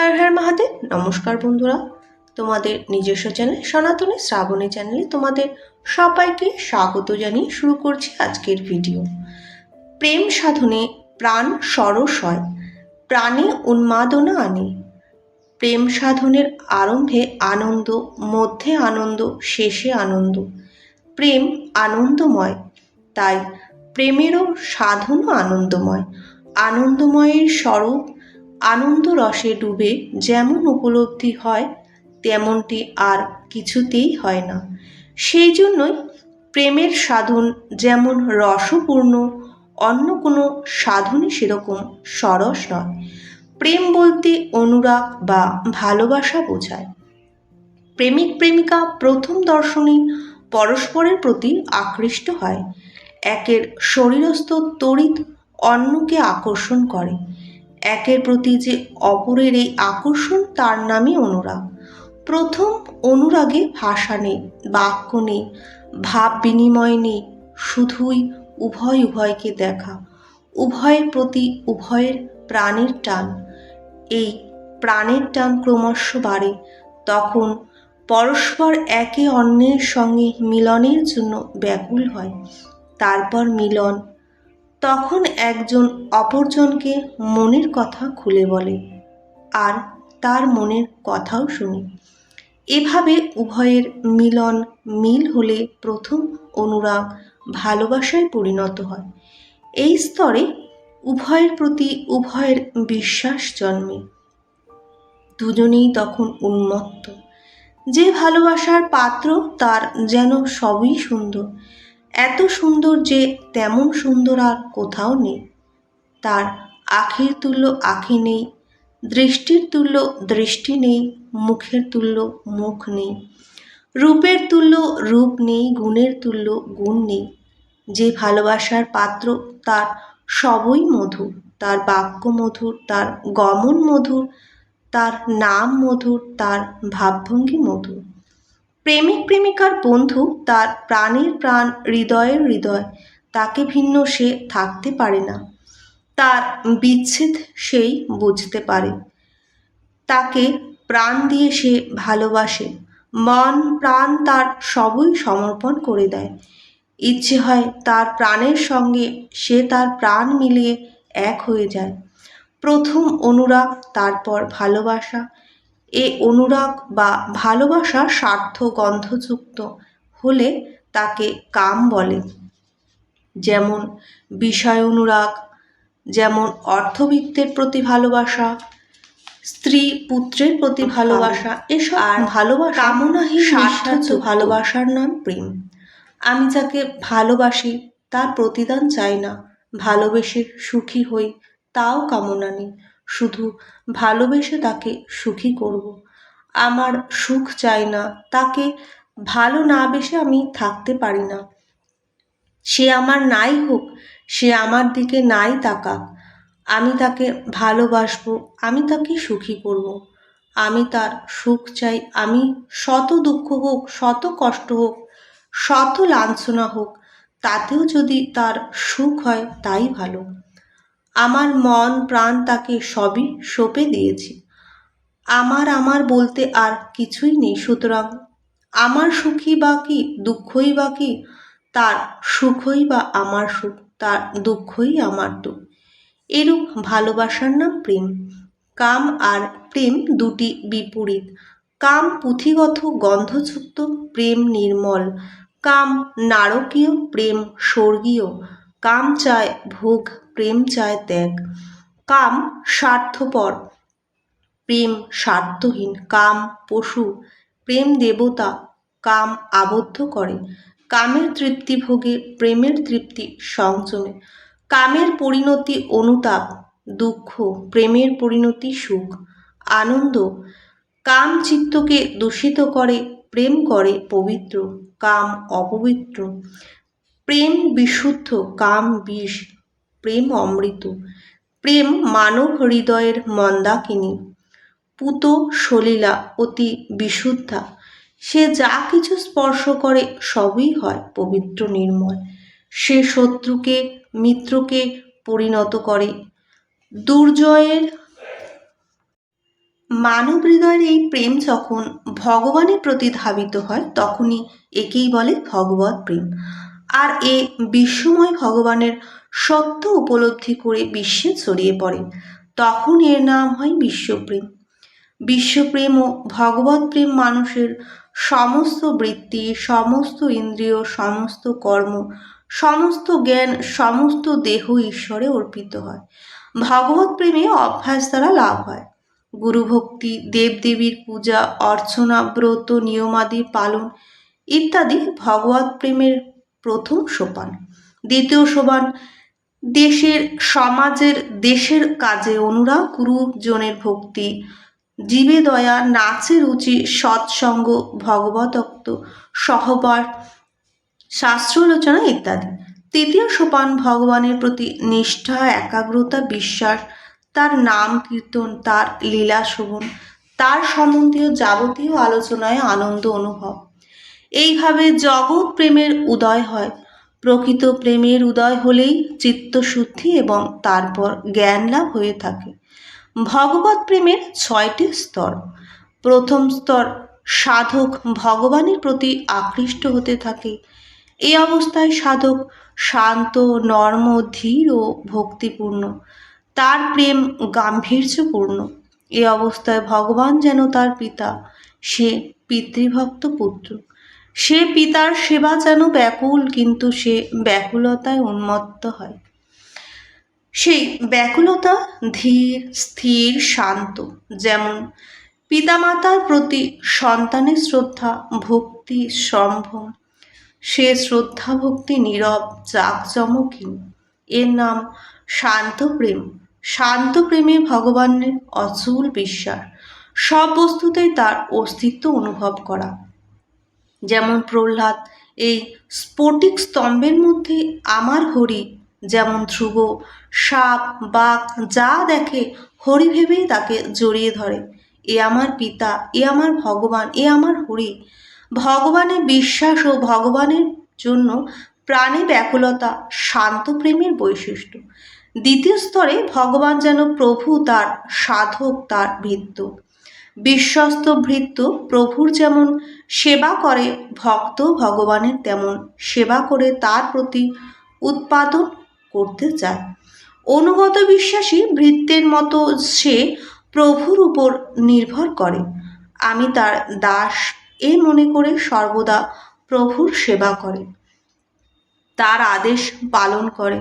হ্যাঁ হ্যাঁ মহাদেব, নমস্কার বন্ধুরা। তোমাদের নিজস্ব চ্যানেল সনাতনী শ্রাবণী চ্যানেলে তোমাদের সবাইকে স্বাগত জানিয়ে শুরু করছি আজকের ভিডিও। প্রেম সাধনে প্রাণ সরস হয়, প্রাণে উন্মাদনা আনে। প্রেম সাধনের আরম্ভে আনন্দ, মধ্যে আনন্দ, শেষে আনন্দ। প্রেম আনন্দময়, তাই প্রেমেরও সাধনও আনন্দময়। আনন্দময়ের স্বরূপ আনন্দ রসে ডুবে যেমন উপলব্ধি হয়, তেমনটি আর কিছুতেই হয় না। সেই জন্যই প্রেমের সাধন যেমন রসপূর্ণ, অন্য কোনো সাধনই সেরকম সরস নয়। প্রেম বলতে অনুরাগ বা ভালোবাসা বোঝায়। প্রেমিক প্রেমিকা প্রথম দর্শনেই পরস্পরের প্রতি আকৃষ্ট হয়। একের শরীরস্থ তড়িৎ অন্যকে আকর্ষণ করে। একের প্রতি যে অপরের এই আকর্ষণ, তার নামই অনুরাগ। প্রথম অনুরাগে ভাষা নেই, বাক্য নেই, ভাব বিনিময় নেই, শুধুই উভয় উভয়কে দেখা। উভয়ের প্রতি উভয়ের প্রাণের টান। এই প্রাণের টান ক্রমশ বাড়ে, তখন পরস্পর একে অন্যের সঙ্গে মিলনের জন্য ব্যাকুল হয়। তারপর মিলন তখন একজন অপরজনকে মনের কথা খুলে বলে আর তার মনের কথাও শুনি। এভাবে উভয়ের মিলন মিল হলে প্রথম অনুরাগ ভালোবাসায় পরিণত হয়। এই স্তরে উভয়ের প্রতি উভয়ের বিশ্বাস জন্মে। দুজনেই তখন উন্মত্ত। যে ভালোবাসার পাত্র তার যেন সবই সুন্দর। এত সুন্দর যে তেমন সুন্দর আর কোথাও নেই। তার আখির তুল্য আখি নেই, দৃষ্টির তুল্য দৃষ্টি নেই, মুখের তুল্য মুখ নেই। রূপের তুল্য রূপ নেই, গুণের তুল্য গুণ নেই। যে ভালোবাসার পাত্র তার সবই মধুর, তার বাক্য মধুর, তার গমন মধুর, তার নাম মধুর, তার ভাবভঙ্গি মধুর। প্রেমিক প্রেমিকার বন্ধু তার প্রাণের প্রাণ, হৃদয়ের হৃদয়, তাকে ভিন্ন সে থাকতে পারে না। তার বিচ্ছেদ সেই বুঝতে পারে। তাকে প্রাণ দিয়ে সে ভালোবাসে। মন, প্রাণ তার সবই সমর্পণ করে দেয়। ইচ্ছে হয় তার প্রাণের সঙ্গে সে তার প্রাণ মিলিয়ে এক হয়ে যায়। প্রথম অনুরাগ, তারপর ভালোবাসা এ অনুরাগ বা ভালোবাসা স্বার্থ গন্ধযুক্ত হলে তাকে কাম বলে। যেমন বিষয় অনুরাগ যেমন অর্থবিত্তের প্রতি ভালোবাসা স্ত্রী পুত্রের প্রতি ভালোবাসা এসব আর ভালোবাসা কামনাহীন স্বার্থ ভালোবাসার নাম প্রেম। আমি যাকে ভালোবাসি তার প্রতিদান চাই না। ভালোবেসে সুখী হই তাও কামনা নেই। শুধু ভালোবেসে তাকে সুখী করব। আমার সুখ চাই না, তাকে ভালো না বেসে আমি থাকতে পারি না সে আমার নাই হোক, সে আমার দিকে নাই তাকাক আমি তাকে ভালোবাসবো, আমি তাকে সুখী করব। আমি তার সুখ চাই, আমি শত দুঃখ হোক, শত কষ্ট হোক, শত লাঞ্ছনা হোক, তাতেও যদি তার সুখ হয়, তাই ভালো আমার মন প্রাণ তাকে সবই সঁপে দিয়েছি। আমার আমার বলতে আর কিছুই নেই সুতরাং আমার সুখী বা কি, দুঃখই বা কি, তার সুখই বা আমার সুখ, তার দুঃখই আমার দুঃখ। এরূপ ভালোবাসার নাম প্রেম। কাম আর প্রেম দুটি বিপরীত। কাম পুঁথিগত গন্ধযুক্ত, প্রেম নির্মল। কাম নারকীয়, প্রেম স্বর্গীয়। কাম চায় ভোগ প্রেম চায় ত্যাগ। কাম স্বার্থপর, প্রেম স্বার্থহীন, কাম পশু, প্রেম দেবতা, কাম আবদ্ধ করে। কামের তৃপ্তি ভোগে, প্রেমের তৃপ্তি সংযমে। কামের পরিণতি অনুতাপ, দুঃখ, প্রেমের পরিণতি সুখ, আনন্দ। কাম চিত্তকে দূষিত করে, প্রেম করে পবিত্র, কাম অপবিত্র। প্রেম বিশুদ্ধ, কাম বিষ প্রেম অমৃত। প্রেম মানব হৃদয়ের মন্দাকিনী। পুত সলীলা অতি বিশুদ্ধা। সে যা কিছু স্পর্শ করে সবই হয় পবিত্র নির্মল। সে শত্রুকে, মিত্রকে পরিণত করে। দুর্জয়ের মানব হৃদয়ের এই প্রেম যখন ভগবানের প্রতি ধাবিত হয়, তখনই একেই বলে ভগবত প্রেম। আর এ বিশ্বময় ভগবানের সত্য উপলব্ধি করে বিশ্বে ছড়িয়ে পড়ে। তখন এর নাম হয় বিশ্বপ্রেম। বিশ্বপ্রেম ও ভগবত প্রেম মানুষের সমস্ত বৃত্তি, সমস্ত ইন্দ্রিয়, সমস্ত কর্ম, সমস্ত জ্ঞান, সমস্ত দেহ ঈশ্বরে অর্পিত হয়। ভগবত প্রেমে অভ্যাস দ্বারা লাভ হয়। গুরুভক্তি, দেবদেবীর পূজা, অর্চনা, ব্রত, নিয়মাদি পালন ইত্যাদি ভগবত প্রেমের প্রথম সোপান। দ্বিতীয় সোপান দেশের, সমাজের, দেশের কাজে অনুরাগ গুরুজনের ভক্তি। জীবে দয়া, নাচে রুচি, সৎসঙ্গ ভগবতত্ব সহবার শাস্ত্রালোচনা ইত্যাদি। তৃতীয় সোপান ভগবানের প্রতি নিষ্ঠা, একাগ্রতা, বিশ্বাস, তার নাম কীর্তন, তার লীলা শোভন, তার সম্বন্ধীয় যাবতীয় আলোচনায় আনন্দ অনুভব। এইভাবে জগৎ প্রেমের উদয় হয়। প্রকৃত প্রেমের উদয় হলেই চিত্তশুদ্ধি এবং তারপর জ্ঞান লাভ হয়ে থাকে। ভগবত প্রেমের ছয়টি স্তর। প্রথম স্তর, সাধক ভগবানের প্রতি আকৃষ্ট হতে থাকে। এই অবস্থায় সাধক শান্ত, নর্ম, ধীর ও ভক্তিপূর্ণ। তার প্রেম গাম্ভীর্যপূর্ণ। এ অবস্থায় ভগবান যেন তার পিতা, সে পিতৃভক্ত পুত্র। সে পিতার সেবা যেন ব্যাকুল, কিন্তু সে ব্যাকুলতায় উন্মত্ত হয়। সেই ব্যাকুলতা ধীর, স্থির, শান্ত, যেমন পিতামাতার প্রতি সন্তানের শ্রদ্ধা, ভক্তি সম্ভ্রম সে শ্রদ্ধা, ভক্তি নীরব, জাঁকজমকহীন। এর নাম শান্ত প্রেম। শান্ত প্রেমে ভগবানের অচুল বিশ্বাস। সব বস্তুতেই তার অস্তিত্ব অনুভব করা। যেমন প্রহ্লাদ, এই স্ফটিক স্তম্ভের মধ্যে আমার হরি, যেমন ধ্রুব, সাপ, বাঘ যা দেখে হরি ভেবেই তাকে জড়িয়ে ধরে। এ আমার পিতা, এ আমার ভগবান, এ আমার হরি। ভগবানের বিশ্বাস ও ভগবানের জন্য প্রাণে ব্যাকুলতা, শান্ত প্রেমের বৈশিষ্ট্য। দ্বিতীয় স্তরে ভগবান যেন প্রভু, তার সাধক, তার ভৃত্য। বিশ্বস্ত ভৃত্য প্রভুর যেমন সেবা করে, ভক্ত ভগবানের তেমন সেবা করে তার প্রতি উৎপাদন করতে চায়। অনুগত বিশ্বাসী ভৃত্যের মতো সে প্রভুর উপর নির্ভর করে। আমি তার দাস এ মনে করে সর্বদা প্রভুর সেবা করে। তার আদেশ পালন করে।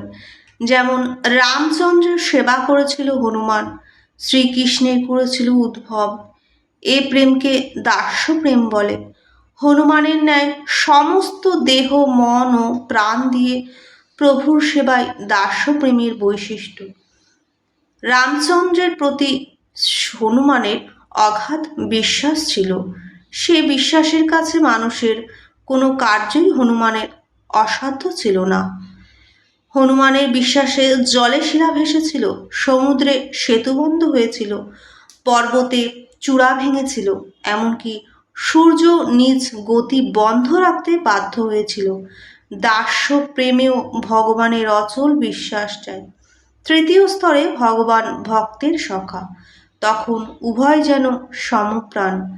যেমন রামচন্দ্রের সেবা করেছিল হনুমান, শ্রীকৃষ্ণের করেছিল উদ্ভব। এ প্রেমকে দাস্য প্রেম বলে। হনুমানের ন্যায় সমস্ত দেহ, মন ও প্রাণ দিয়ে প্রভুর সেবায় দাস্য প্রেমের বৈশিষ্ট্য। রামচন্দ্রের প্রতি হনুমানের অগাধ বিশ্বাস ছিল। সে বিশ্বাসের কাছে মানুষের কোনো কার্যই হনুমানের অসাধ্য ছিল না। হনুমানের বিশ্বাসে জলে শিরা ভেসেছিল, সমুদ্রে সেতুবন্ধ হয়েছিল, পর্বতে চূড়া ভেঙেছিল, এমনকি সূর্য নিজ গতি বন্ধ রাখতে বাধ্য হয়েছিল। দাস্য প্রেমেও ভগবানের অচল বিশ্বাস চাই। তৃতীয় স্তরে ভগবান ভক্তের সখা। তখন উভয় যেন সমপ্রাণ।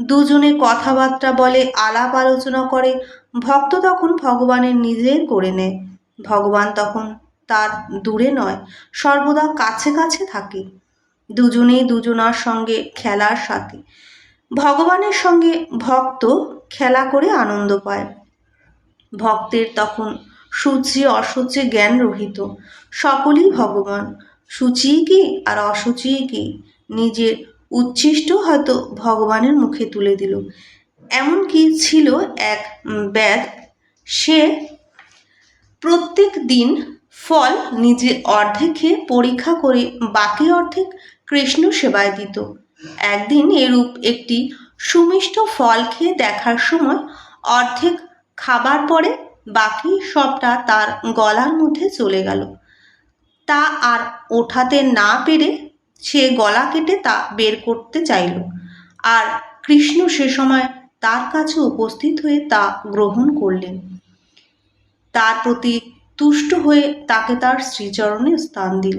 দুজনে কথাবার্তা বলে, আলাপ আলোচনা করে, ভক্ত তখন ভগবানের নিজের করে নেয়। ভগবান তখন তার দূরে নয়, সর্বদা কাছে কাছে থাকে। দুজনেই দুজনার সঙ্গে খেলার সাথে। ভগবানের সঙ্গে ভক্ত খেলা করে আনন্দ পায়। ভক্তের তখন সূচি অসুচি জ্ঞান রহিত। সকলেই ভগবান। সূচি কি আর অসুচি কি? নিজের উচ্ছিষ্ট হয়তো ভগবানের মুখে তুলে দিল। এমনকি ছিল এক ব্যাগ সে প্রত্যেক দিন ফল নিজে অর্ধেক খেয়ে পরীক্ষা করে বাকি অর্ধেক কৃষ্ণ সেবায় দিত। একদিন এরূপ একটি সুমিষ্ট ফল খেয়ে দেখার সময় অর্ধেক খাবার পরে বাকি সবটা তার গলার মধ্যে চলে গেল। তা আর ওঠাতে না পেরে সে গলা কেটে তা বের করতে চাইল। আর কৃষ্ণ সে সময় তার কাছে উপস্থিত হয়ে তা গ্রহণ করলেন। তার প্রতি তুষ্ট হয়ে তাকে তার শ্রীচরণে স্থান দিল।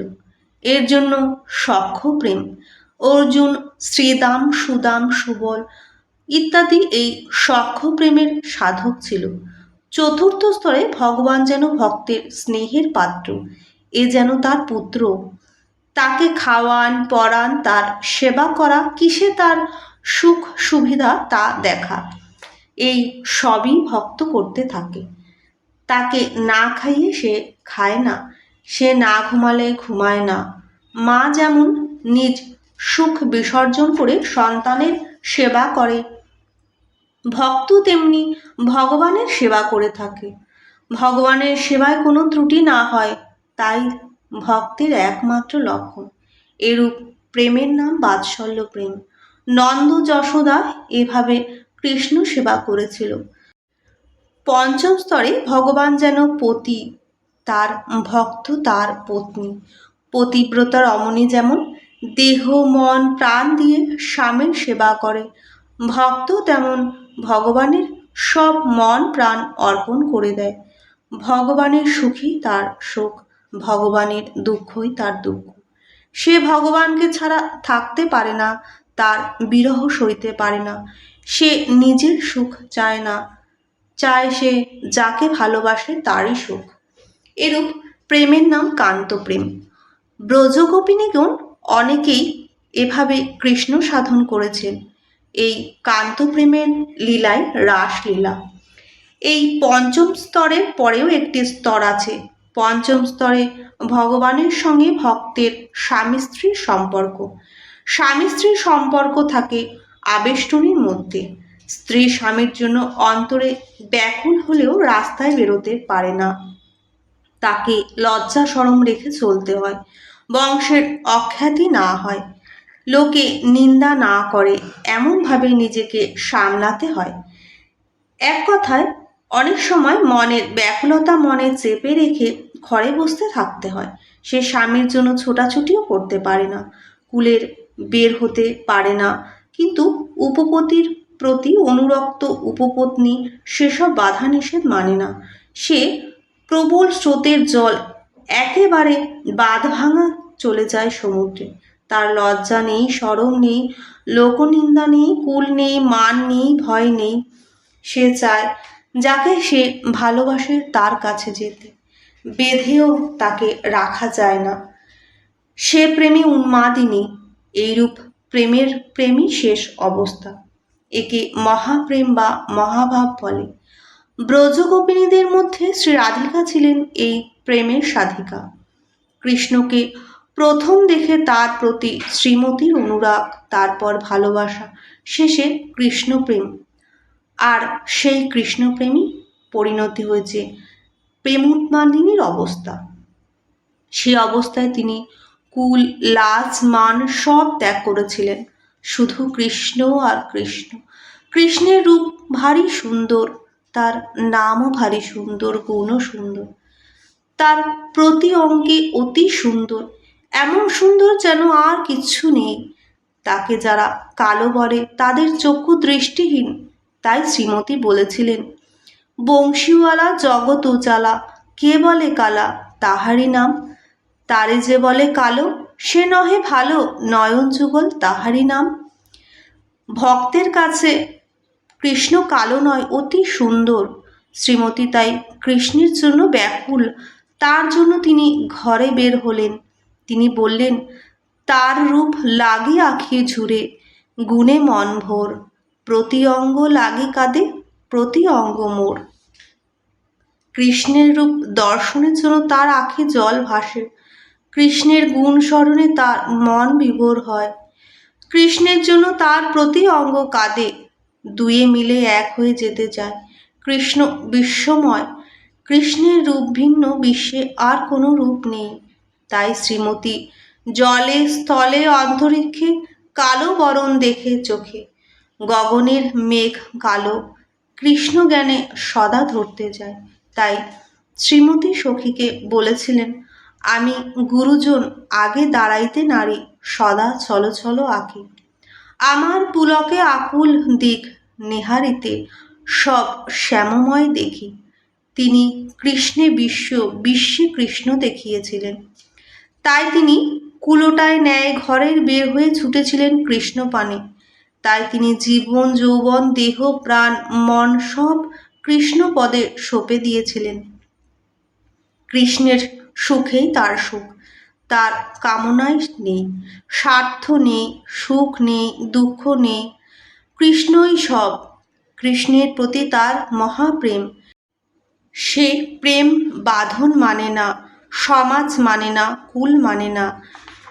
এর জন্য সখ্য প্রেম। অর্জুন, শ্রীদাম, সুদাম, সুবল ইত্যাদি এই সখ্য প্রেমের সাধক ছিল। চতুর্থ স্তরে ভগবান যেন ভক্তের স্নেহের পাত্র, এ যেন তার পুত্র। তাকে খাওয়ান, পরান, তার সেবা করা, কিসে তার সুখ সুবিধা তা দেখা। এই সবই ভক্ত করতে থাকে। তাকে না খাইয়ে সে খায় না, সে না ঘুমালে ঘুমায় না। মা যেমন নিজ সুখ বিসর্জন করে সন্তানের সেবা করে, ভক্ত তেমনি ভগবানের সেবা করে থাকে। ভগবানের সেবায় কোনো ত্রুটি না হয়, তাই ভক্তের একমাত্র লক্ষণ। এরূপ প্রেমের নাম বাৎসল্য প্রেম। নন্দ যশোদা এভাবে কৃষ্ণ সেবা করেছিল। পঞ্চম স্তরে ভগবান যেন পতি, তার ভক্ত তার পত্নী। পতিব্রতা রমণী যেমন দেহ, মন, প্রাণ দিয়ে স্বামীর সেবা করে ভক্ত তেমন ভগবানের সব মন, প্রাণ অর্পণ করে দেয়। ভগবানের সুখী তার সুখ, ভগবানের দুঃখই তার দুঃখ। সে ভগবানকে ছাড়া থাকতে পারে না, তার বিরহ সইতে পারে না। সে নিজের সুখ চায় না চায় সে যাকে ভালোবাসে তারই সুখ। এরূপ প্রেমের নাম কান্ত প্রেম। ব্রজগোপিনীগণ অনেকেই এভাবে কৃষ্ণ সাধন করেছেন। এই কান্ত প্রেমের লীলায় রাসলীলা এই পঞ্চম স্তরের পরেও একটি স্তর আছে। পঞ্চম স্তরে ভগবানের সঙ্গে ভক্তের স্বামী স্ত্রীর সম্পর্ক। স্বামী স্ত্রীর সম্পর্ক থাকে আবেষ্টনীর মধ্যে। স্ত্রী স্বামীর জন্য অন্তরে ব্যাকুল হলেও রাস্তায় বেরোতে পারে না। তাকে লজ্জা সরম রেখে চলতে হয়। বংশের অখ্যাতি না হয়। লোকে নিন্দা না করে, এমনভাবে নিজেকে সামলাতে হয়। এক কথায়, অনেক সময় মনের ব্যাকুলতা মনে চেপে রেখে ঘরে বসতে থাকতে হয়। সে স্বামীর জন্য ছোটাছুটিও করতে পারে না। কুলের বের হতে পারে না। কিন্তু উপপতির প্রতি অনুরক্ত উপপত্নী সেসব বাধা নিষেধ মানে না। সে প্রবল স্রোতের জল একেবারে বাঁধ ভাঙা চলে যায় সমুদ্রে। তার লজ্জা নেই, সরম নেই, লোকনিন্দা নেই, কুল নেই, মান নেই, ভয় নেই। সে চায় যাকে সে ভালোবাসে তার কাছে যেতে। বেঁধেও তাকে রাখা যায় না। সে প্রেমে উন্মাদিনী এইরূপ প্রেমের প্রেমই শেষ অবস্থা। একে মহাপ্রেম বা মহাভাব বলে। ব্রজগোপিনীদের মধ্যে শ্রী রাধিকা ছিলেন এই প্রেমের সাধিকা। কৃষ্ণকে প্রথম দেখে তার প্রতি শ্রীমতীর অনুরাগ, তারপর ভালোবাসা, শেষে কৃষ্ণপ্রেম। আর সেই কৃষ্ণপ্রেমী পরিণতি হয়েছে প্রেমোৎমালিনীর অবস্থা। সে অবস্থায় তিনি কুল, লাজ, মান সব ত্যাগ করেছিলেন। শুধু কৃষ্ণ আর কৃষ্ণ। কৃষ্ণের রূপ ভারী সুন্দর, তার নামও ভারী সুন্দর, গুণও সুন্দর। তার প্রতি অঙ্গে অতি সুন্দর, এমন সুন্দর যেন আর কিচ্ছু নেই। তাকে যারা কালো বলে, তাদের চক্ষু দৃষ্টিহীন, তাই শ্রীমতী বলেছিলেন, বংশীওয়ালা, জগৎ উজালা, কে বলে কালা, তাহারই নাম। তারে যে বলে কালো সে নহে ভালো, নয়ন যুগল তাহারই নাম। ভক্তের কাছে কৃষ্ণ কালো নয়, অতি সুন্দর। শ্রীমতী তাই কৃষ্ণের জন্য ব্যাকুল। তার জন্য তিনি ঘরে বের হলেন। তিনি বললেন, তার রূপ লাগে আঁখি ঝুরে গুণে মন ভোর। প্রতি অঙ্গ লাগে কাঁদে, প্রতি অঙ্গ মোর। কৃষ্ণের রূপ দর্শনের জন্য তার আঁখে জল ভাসে। কৃষ্ণের গুণ স্মরণে তার মন বিভোর হয়। কৃষ্ণের জন্য তার প্রতি অঙ্গ কাঁদে, দুয়ে মিলে এক হয়ে যেতে চায়। কৃষ্ণ বিশ্বময়, কৃষ্ণের রূপ ভিন্ন, বিশ্বে আর কোনো রূপ নেই। তাই শ্রীমতী, জলে স্থলে অন্তরিক্ষে কালো বরণ দেখে চোখে, গগনের মেঘ কালো, কৃষ্ণ জ্ঞানে সদা ধরতে যায় তাই শ্রীমতী সখীকে বলেছিলেন আমি গুরুজন আগে দাঁড়াইতে নারী, সদা ছলো ছলো আঁকি। আমার পুলকে আকুল দিক নেহারিতে সব শ্যামময় দেখি। তিনি কৃষ্ণে বিশ্ব, বিশ্বে কৃষ্ণ দেখিয়েছিলেন। তাই তিনি কুলোটায় ন্যায় ঘরের বের হয়ে ছুটেছিলেন কৃষ্ণ পানে। তাই তিনি জীবন, যৌবন, দেহ, প্রাণ, মন সব কৃষ্ণ পদে সঁপে দিয়েছিলেন। কৃষ্ণের সুখেই তার সুখ। তার কামনাই নেই, স্বার্থ নেই, সুখ নেই, দুঃখ নেই। কৃষ্ণই সব, কৃষ্ণের প্রতি তার মহাপ্রেম। সে প্রেম বাঁধন মানে না, সমাজ মানে না, কুল মানে না।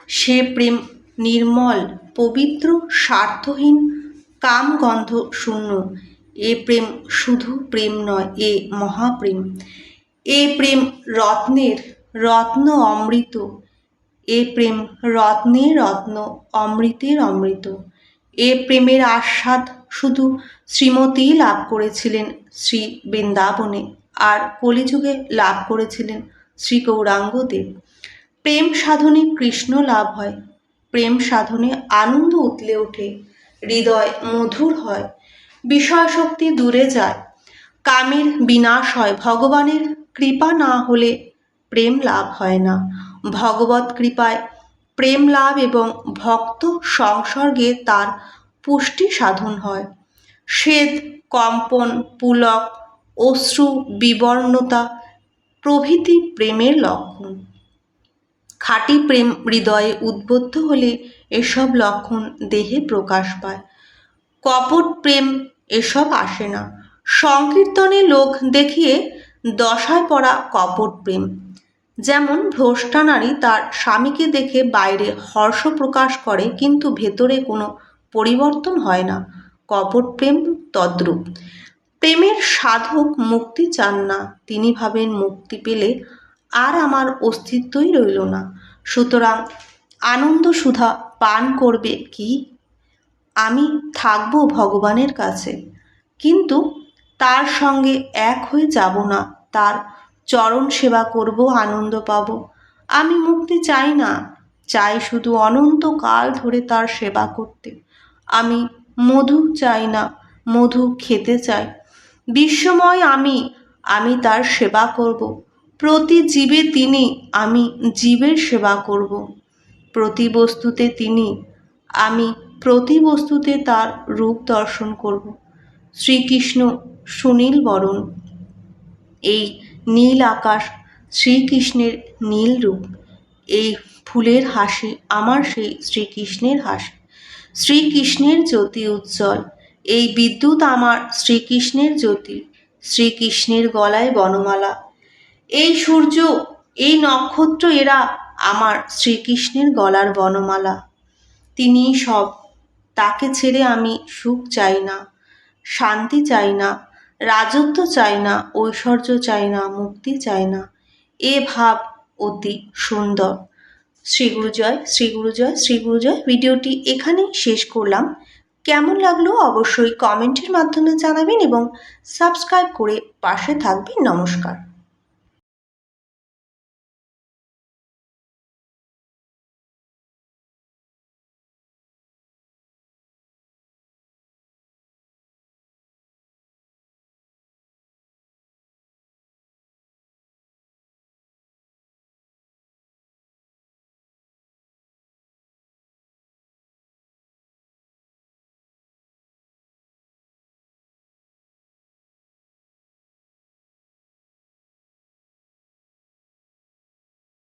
সে প্রেম নির্মল, পবিত্র, স্বার্থহীন, কামগন্ধ শূন্য। এ প্রেম শুধু প্রেম নয়, এ মহাপ্রেম। এ প্রেম রত্নের রত্ন অমৃত। এ প্রেম রত্নে রত্ন, অমৃতের অমৃত। এ প্রেমের আস্বাদ শুধু শ্রীমতী লাভ করেছিলেন শ্রী বৃন্দাবনে, আর কলিযুগে লাভ করেছিলেন শ্রী গৌরাঙ্গদেব। প্রেম সাধনে কৃষ্ণ লাভ হয়, প্রেম সাধনে আনন্দ উতলে ওঠে, হৃদয় মধুর হয় বিষয় শক্তি দূরে যায়। কামের বিনাশ হয়, ভগবানের কৃপা না হলে প্রেম লাভ হয় না। ভগবত কৃপায় প্রেম লাভ এবং ভক্ত সংসর্গে তার পুষ্টি সাধন হয়। শ্বেত, কম্পন, পুলক, অশ্রু, বিবর্ণতা প্রভৃতি প্রেমের লক্ষণ। খাঁটি প্রেম হৃদয়ে উদ্বুদ্ধ হলে এসব লক্ষণ দেহে প্রকাশ পায়। কপট প্রেম এসব আসে না। সংকীর্তনে লোক দেখিয়ে দশায় পড়া কপট প্রেম। যেমন ভ্রষ্টা নারী তার স্বামীকে দেখে বাইরে হর্ষ প্রকাশ করে, কিন্তু ভেতরে কোনো পরিবর্তন হয় না। কপট প্রেম তদ্রূপ। প্রেমের সাধক মুক্তি চান না। তিনি ভাবেন মুক্তি পেলে আর আমার অস্তিত্বই রইল না। সুতরাং আনন্দ সুধা পান করবে কি? আমি থাকব ভগবানের কাছে। কিন্তু তার সঙ্গে এক হয়ে যাব না। তার চরণ সেবা করব, আনন্দ পাব। আমি মুক্তি চাই না, চাই শুধু অনন্তকাল ধরে তার সেবা করতে। আমি মধু চাই না, মধু খেতে চাই। বিশ্বময় আমি আমি তার সেবা করব। প্রতি জীবে তিনি, আমি জীবের সেবা করব। প্রতি বস্তুতে তিনি, আমি প্রতি বস্তুতে তার রূপ দর্শন করব। শ্রীকৃষ্ণ সুনীল বরণ। এই নীল আকাশ, শ্রীকৃষ্ণের নীল রূপ, এই ফুলের হাসি আমার সেই শ্রীকৃষ্ণের হাসি। শ্রীকৃষ্ণের জ্যোতি উজ্জ্বল, এই বিদ্যুৎ আমার শ্রীকৃষ্ণের জ্যোতি, শ্রীকৃষ্ণের গলায় বনমালা। এই সূর্য, এই নক্ষত্র এরা আমার শ্রীকৃষ্ণের গলার বনমালা। তিনি সব, তাকে ছেড়ে আমি সুখ চাই না, শান্তি চাই না রাজত্ব চাই না, ঐশ্বর্য চাই না, মুক্তি চাই না। এ ভাব অতি সুন্দর। শ্রী গুরুজয় শ্রী গুরুজয় শ্রী গুরুজয়, ভিডিওটি এখানেই শেষ করলাম। কেমন লাগল অবশ্যই কমেন্টের মাধ্যমে জানাবেন এবং সাবস্ক্রাইব করে পাশে থাকবেন। নমস্কার।